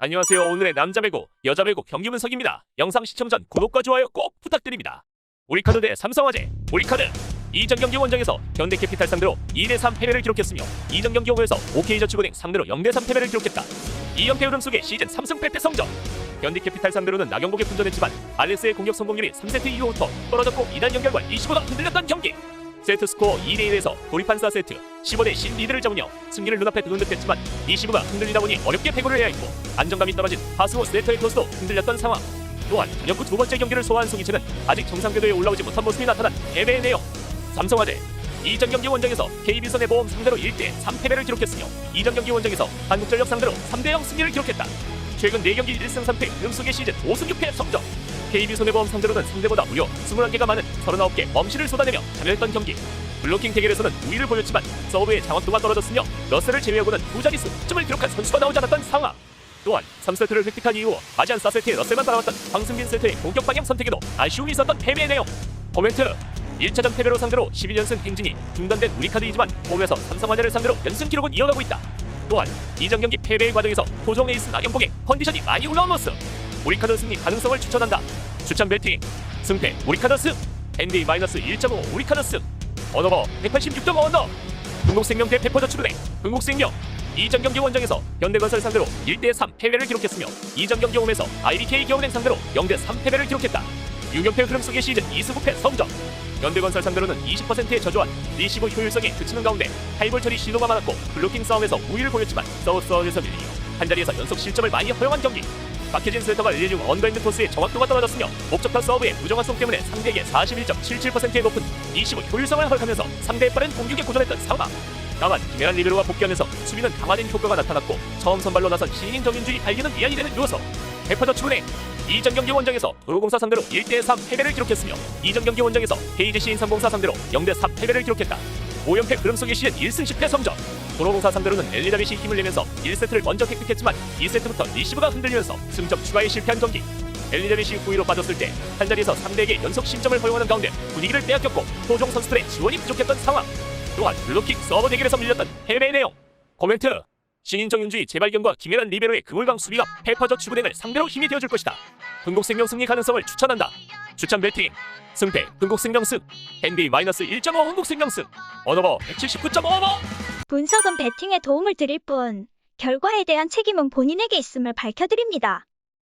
안녕하세요. 오늘의 남자 배구, 여자 배구 경기 분석입니다. 영상 시청 전 구독과 좋아요 꼭 부탁드립니다. 우리카드 대 삼성화재, 우리카드 이전 경기 원정에서 현대캐피탈 상대로 2대3 패배를 기록했으며 이전 경기 홈에서 OK저축은행 상대로 0대3 패배를 기록했다. 2연패 흐름 속에 시즌 3승 8패 성적. 현대캐피탈 상대로는 나경복에 분전했지만 알렉스의 공격 성공률이 3세트 이후부터 떨어졌고 2단 연결과 25가 흔들렸던 경기. 세트 스코어 2대1에서 돌입한 4세트 15대 10 리드를 잡으며 승리를 눈앞에 두는 듯했지만 25가 흔들리다 보니 어렵게 패구를 해야 했고 안정감이 떨어진 하스호 스네터의 토스도 흔들렸던 상황. 또한 저녁 후두 번째 경기를 소화한 송이채는 아직 정상 궤도에 올라오지 못한 모습이 나타난 패배의 내용 삼성화재 이전 경기 원정에서 KB손해보험 상대로 1대 3패배를 기록했으며 이전 경기 원정에서 한국전력 상대로 3대 0 승리를 기록했다. 최근 4경기 1승 3패 음속의 시즌 5승 6패 성적. KB손해보험 상대로는 상대보다 무려 21개가 많은 39개 범실을 쏟아내며 참여했던 경기 블로킹 대결에서는 우위를 보였지만 서브의 장확도가 떨어졌으며 러셀을 제외하고는 두 자릿수 득점을 기록한 선수가 나오지 않았던 상황. 또한 3세트를 획득한 이후 아시안 4세트에 러셀만 따라왔던 황승빈 세트의 공격 방향 선택에도 아쉬움이 있었던 패배의 내용. 코멘트. 1차전 패배로 상대로 12연승 행진이 중단된 우리카드이지만 홈에서 삼성화재를 상대로 연승 기록은 이어가고 있다. 또한 이전 경기 패배의 과정에서 도종 에이스 나경복의 컨디션이 많이 올라온 모습. 우리카드 승리 가능성을 추천한다. 추천 배팅. 승패 우리카드 승. NBA 마이너스 1.5 우리카드 승 언어버 186점 언더 흥국생명 대 페퍼저축은행 흥국생명. 이전 경기 원정에서 현대건설 상대로 1대3 패배를 기록했으며 이전 경기 홈에서 IBK 겨울행 상대로 0대3 패배를 기록했다. 6연패 흐름 속의 시즌 2승 9패 성적. 현대건설 상대로는 20%의 저조한 리시브 효율성에 그치는 가운데 하이볼 처리 시도가 많았고 블로킹 싸움에서 우위를 보였지만 서브서브에서 밀리며 한 자리에서 연속 실점을 많이 허용한 경기 박해진 세터가 릴레이 중 언더핸드 토스의 정확도가 떨어졌으며 목적한 서브의 부정확성 때문에 상대에게 41.77%의 높은 25 효율성을 허락하면서 상대의 빠른 공격에 고전했던 상황 다만 김혜란 리베로가 복귀하면서 수비는 강화된 효과가 나타났고 처음 선발로 나선 신인 정윤준이 발기는 미안이 되는 누워서 페퍼저축은행 이전 경기 원정에서 도로공사 상대로 1대3 패배를 기록했으며 이전 경기 원정에서 KGC 인삼공사 상대로 0대4 패배를 기록했다 5연패 흐름 속의 시즌 1승 10패 성적. 도로공사 상대로는 엘리자벳이 힘을 내면서 1세트를 먼저 획득했지만 2세트부터 리시브가 흔들리면서 승점 추가에 실패한 경기. 엘리자벳이 후위로 빠졌을 때 한 자리에서 상대에게 연속 실점을 허용하는 가운데 분위기를 빼앗겼고 토종 선수들의 지원이 부족했던 상황. 또한 블로킹 서버 대결에서 밀렸던 패배의 내용. 코멘트. 신인 정 윤주의 재발견과 김혜란 리베로의 그물강 수비가 페퍼저축은행을 상대로 힘이 되어줄 것이다. 흥국생명 승리 가능성을 추천한다. 추천 배팅 승패 흥국생명 승 NBA 마이너스 1.5 흥국생명 승 언어버 179.5버 분석은 배팅에 도움을 드릴 뿐, 결과에 대한 책임은 본인에게 있음을 밝혀드립니다.